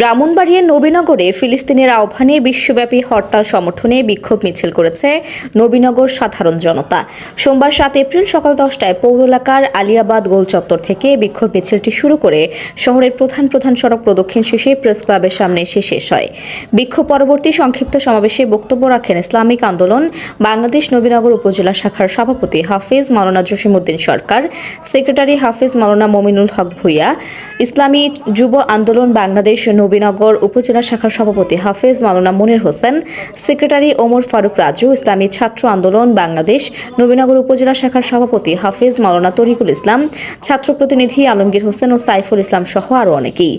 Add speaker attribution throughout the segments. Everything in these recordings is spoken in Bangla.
Speaker 1: ব্রাহ্মণবাড়িয়ার নবীনগরে ফিলিস্তিনের আহ্বানে বিশ্বব্যাপী হরতাল সমর্থনে বিক্ষোভ মিছিল করেছে নবীনগর সাধারণ জনতা। সোমবার সাত এপ্রিল সকাল দশটায় পৌর এলাকার আলিয়াবাদ গোল চত্বর থেকে বিক্ষোভ মিছিলটি শুরু করে শহরের প্রধান প্রধান সড়ক প্রদক্ষিণ শেষে প্রেস ক্লাবের সামনে এসে শেষ হয়। বিক্ষোভ পরবর্তী সংক্ষিপ্ত সমাবেশে বক্তব্য রাখেন ইসলামিক আন্দোলন, বাংলাদেশ নবীনগর উপজেলা শাখার সভাপতি হাফিজ মাওলানা জসিমউদ্দিন সরকার, সেক্রেটারি হাফিজ মাওলানা মমিনুল হক ভুইয়া, ইসলামী যুব আন্দোলন বাংলাদেশ নবীনগর উপজেলা শাখার সভাপতি হাফেজ মাওলানা মনির হোসেন, সেক্রেটারি ওমর ফারুক রাজু, ইসলামী ছাত্র আন্দোলন বাংলাদেশ, নবীনগর উপজেলা শাখার সভাপতি হাফেজ মাওলানা তরিকুল ইসলাম, ছাত্র প্রতিনিধি আলমগীর হোসেন ও সাইফুল ইসলাম সহ আরও অনেকেই।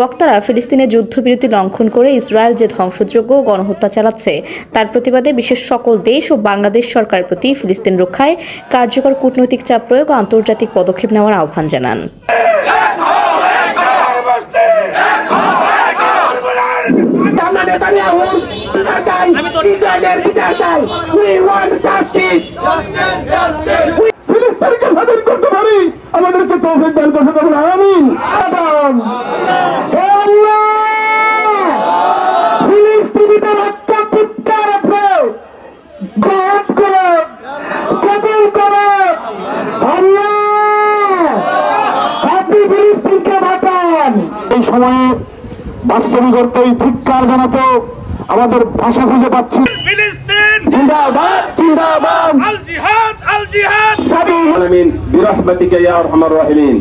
Speaker 1: বক্তারা ফিলিস্তিনের যুদ্ধবিরতি লঙ্ঘন করে ইসরায়েল যে ধ্বংসযোগ্য গণহত্যা চালাচ্ছে, তার প্রতিবাদে বিশ্বের সকল দেশ ও বাংলাদেশ সরকারের প্রতি ফিলিস্তিন রক্ষায় কার্যকর কূটনৈতিক চাপ প্রয়োগ আন্তর্জাতিক পদক্ষেপ নেওয়ার আহ্বান জানান।
Speaker 2: নেতানিয়াহুর বিচার চাই ইসরায়েলের বিচার চাই উই ওয়ান্ট জাস্টিস ফিলিস্তিনকে স্বাধীন করতে পারি। আমাদেরকে তৌফিক দান করতে পারবেন আমিন। ফিলিস্তিনিদের চিৎকার গ্রহণ করো কবুল করো। আল্লাহ! আপনি ফিলিস্তিনকে বাঁচান। এই সময়ে বাস্তবিক অর্থে এই ধিক্ষার জানাতে আমাদের ভাষা খুঁজে পাচ্ছি। জিন্দাবাদ জিন্দাবাদ।
Speaker 3: আল জিহাদ
Speaker 2: আল
Speaker 4: জিহাদ! বিরহমাতিকা ইয়া আরহামার রাহিমিন।